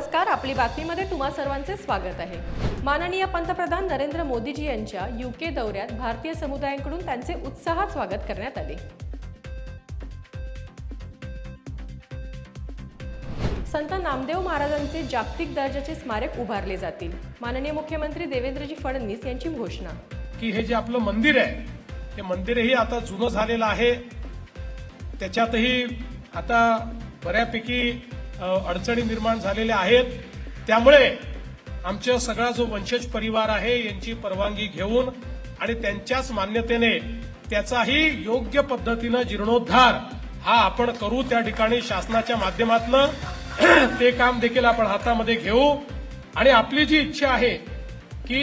नमस्कार आपली बातमीमध्ये तुम्हा सर्वांचे स्वागत आहे. माननीय पंतप्रधान नरेंद्र मोदीजी यांच्या युके दौऱ्यात भारतीय समुदायांकडून त्यांचे उत्साहात स्वागत करण्यात आले. संत नामदेव महाराजांचे जागतिक दर्जाचे स्मारक उभारले जातील. माननीय मुख्यमंत्री देवेंद्रजी फडणवीस यांची घोषणा. की हे जे आपलं मंदिर आहे ते मंदिरही आता जुनं झालेलं आहे. त्याच्यातही आता बऱ्यापैकी अडचणी निर्माण झालेल्या आहेत. त्यामुळे आमच्या सगळा जो वंशज परिवार आहे यांची परवानगी घेऊन आणि त्यांच्याच मान्यतेने त्याचाही योग्य पद्धतीनं जीर्णोद्धार हा आपण करू त्या ठिकाणी शासनाच्या माध्यमातनं. ते काम देखील आपण हातामध्ये घेऊ. आणि आपली जी इच्छा आहे की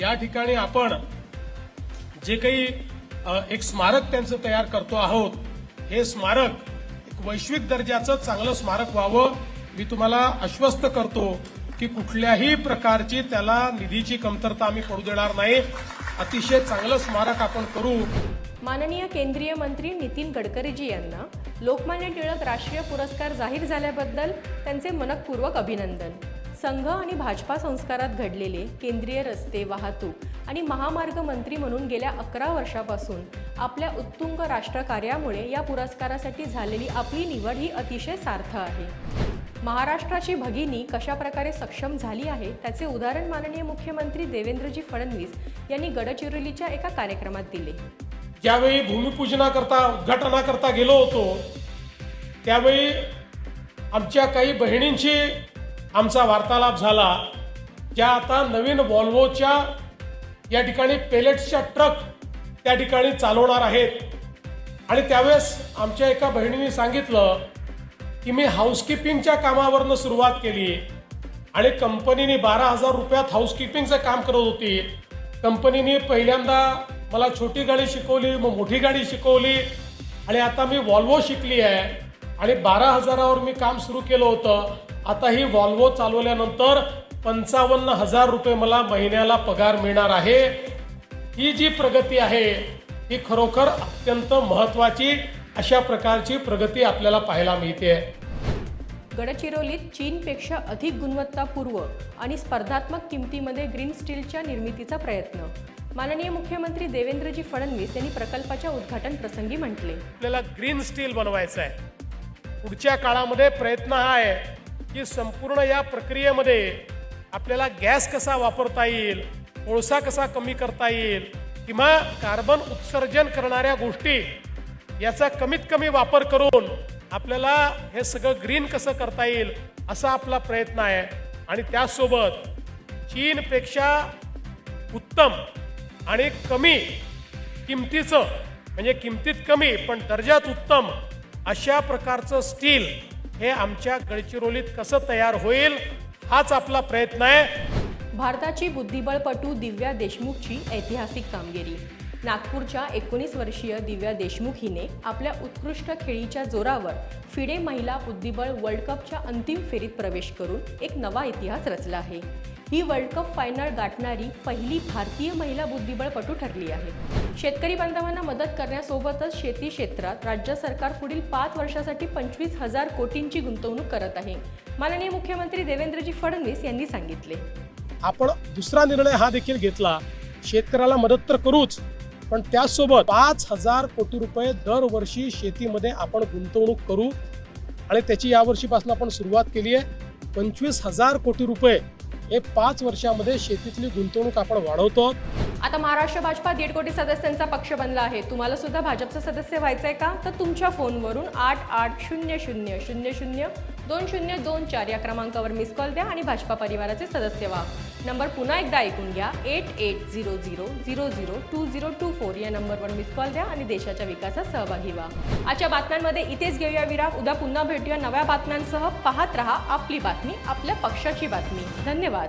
या ठिकाणी आपण जे काही एक स्मारक त्यांचं तयार करतो आहोत. हे स्मारक वैश्विक दर्जाचं चांगलं स्मारक व्हावं मी तुम्हाला आश्वस्त करतो की कुठल्याही प्रकारची त्याला निधीची कमतरता आम्ही पडू देणार नाही. अतिशय चांगलं स्मारक आपण करू. माननीय केंद्रीय मंत्री नितीन गडकरीजी यांना लोकमान्य टिळक राष्ट्रीय पुरस्कार जाहीर झाल्याबद्दल त्यांचे मनपूर्वक अभिनंदन. संघ आणि भाजपा संस्कारात घडलेले केंद्रीय रस्ते वाहतूक आणि महामार्ग मंत्री म्हणून गेल्या अकरा वर्षापासून आपल्या उत्तुंग राष्ट्रकार्यामुळे या पुरस्कारासाठी झालेली आपली निवड ही अतिशय सार्थ आहे. महाराष्ट्राची भगिनी कशा प्रकारे सक्षम झाली आहे त्याचे उदाहरण माननीय मुख्यमंत्री देवेंद्रजी फडणवीस यांनी गडचिरोलीच्या एका कार्यक्रमात दिले. ज्यावेळी भूमिपूजनाकरता उद्घाटनाकरता गेलो होतो त्यावेळी आमच्या काही बहिणींची आमचा वार्तालाप झाला ज्या आता नवीन वॉल्वोच्या या ठिकाणी पेलेट्सच्या ट्रक त्या ठिकाणी चालवणार आहेत. आणि त्यावेळेस आमच्या एका बहिणीने सांगितलं की मी हाऊसकीपिंगच्या कामावरनं सुरुवात केली आणि कंपनीने बारा हजार रुपयात हाऊसकीपिंगचं काम करत होती. कंपनीने पहिल्यांदा मला छोटी गाडी शिकवली मग मोठी गाडी शिकवली आणि आता मी वॉल्वो शिकली आहे. आणि बारा हजारावर मी काम सुरू केलं होतं. आता ही वॉल्वो चालवल्यानंतर पंचावन्न हजार रुपये मला महिन्याला पगार मिळणार आहे. ही जी प्रगती आहे ही खरोखर अत्यंत महत्वाची अशा प्रकारची प्रगती आपल्याला पाहायला मिळते. गडचिरोलीत चीनपेक्षा अधिक गुणवत्तापूर्व आणि स्पर्धात्मक किमतीमध्ये ग्रीन स्टीलच्या निर्मितीचा प्रयत्न. माननीय मुख्यमंत्री देवेंद्रजी फडणवीस यांनी प्रकल्पाच्या उद्घाटन प्रसंगी म्हटले. आपल्याला ग्रीन स्टील बनवायचं आहे. पुढच्या काळामध्ये प्रयत्न हा आहे की संपूर्ण या प्रक्रियेमध्ये आपल्याला गॅस कसा वापरता येईल कोळसा कसा कमी करता येईल किंवा कार्बन उत्सर्जन करणाऱ्या गोष्टी याचा कमीत कमी वापर करून आपल्याला हे सगळं ग्रीन कसं करता येईल असा आपला प्रयत्न आहे. आणि त्यासोबत चीनपेक्षा उत्तम आणि कमी किमतीचं म्हणजे किमतीत कमी पण दर्जात उत्तम अशा प्रकारचं स्टील हे आमच्या गडचिरोलीत कसं तयार होईल हाच आपला प्रयत्न आहे. भारताची बुद्धिबळपटू दिव्या देशमुखची ऐतिहासिक कामगिरी. नागपूरच्या एकोणीस वर्षीय दिव्या देशमुख हिने आपल्या उत्कृष्ट खेळीच्या जोरावर फिडे महिला बुद्धिबळ वर्ल्ड कपच्या अंतिम फेरीत प्रवेश करून एक नवा इतिहास रचला आहे. ही वर्ल्ड कप फायनल गाठणारी पहिली भारतीय महिला बुद्धिबळपटू ठरली आहे. शेतकरी बांधवांना मदत करण्यासोबतच शेती क्षेत्रात राज्य सरकार पुढील पाच वर्षासाठी पंचवीस हजार कोटींची गुंतवणूक करत आहे. माननीय मुख्यमंत्री देवेंद्रजी फडणवीस यांनी सांगितले. आपण दुसरा निर्णय हा देखील घेतला. शेतकऱ्याला मदत तर करूच पण त्याचसोबत पाच हजार कोटी रुपये दरवर्षी शेतीमध्ये आपण गुंतवणूक करू. आणि त्याची यावर्षीपासून आपण सुरुवात केली आहे. पंचवीस हजार कोटी रुपये हे पाच वर्षामध्ये शेतीतली गुंतवणूक आपण वाढवतो. आता महाराष्ट्र भाजपा दीड कोटी सदस्यांचा पक्ष बनला आहे. तुम्हाला सुद्धा भाजपचं सदस्य व्हायचं आहे का? तर तुमच्या फोनवरून आठ आठ शून्य शून्य शून्य शून्य दोन शून्य दोन चार या क्रमांकावर मिस कॉल द्या आणि भाजपा परिवाराचे सदस्य व्हा. नंबर पुन्हा एकदा ऐकून घ्या. Eight eight zero zero zero zero two zero two four या नंबरवर मिस कॉल द्या आणि देशाच्या विकासात सहभागी व्हा. आजच्या बातम्यांमध्ये इथेच घेऊया विराम. उद्या पुन्हा भेटूया नव्या बातम्यांसह. पाहत रहा आपली बातमी आपल्या पक्षाची बातमी. धन्यवाद.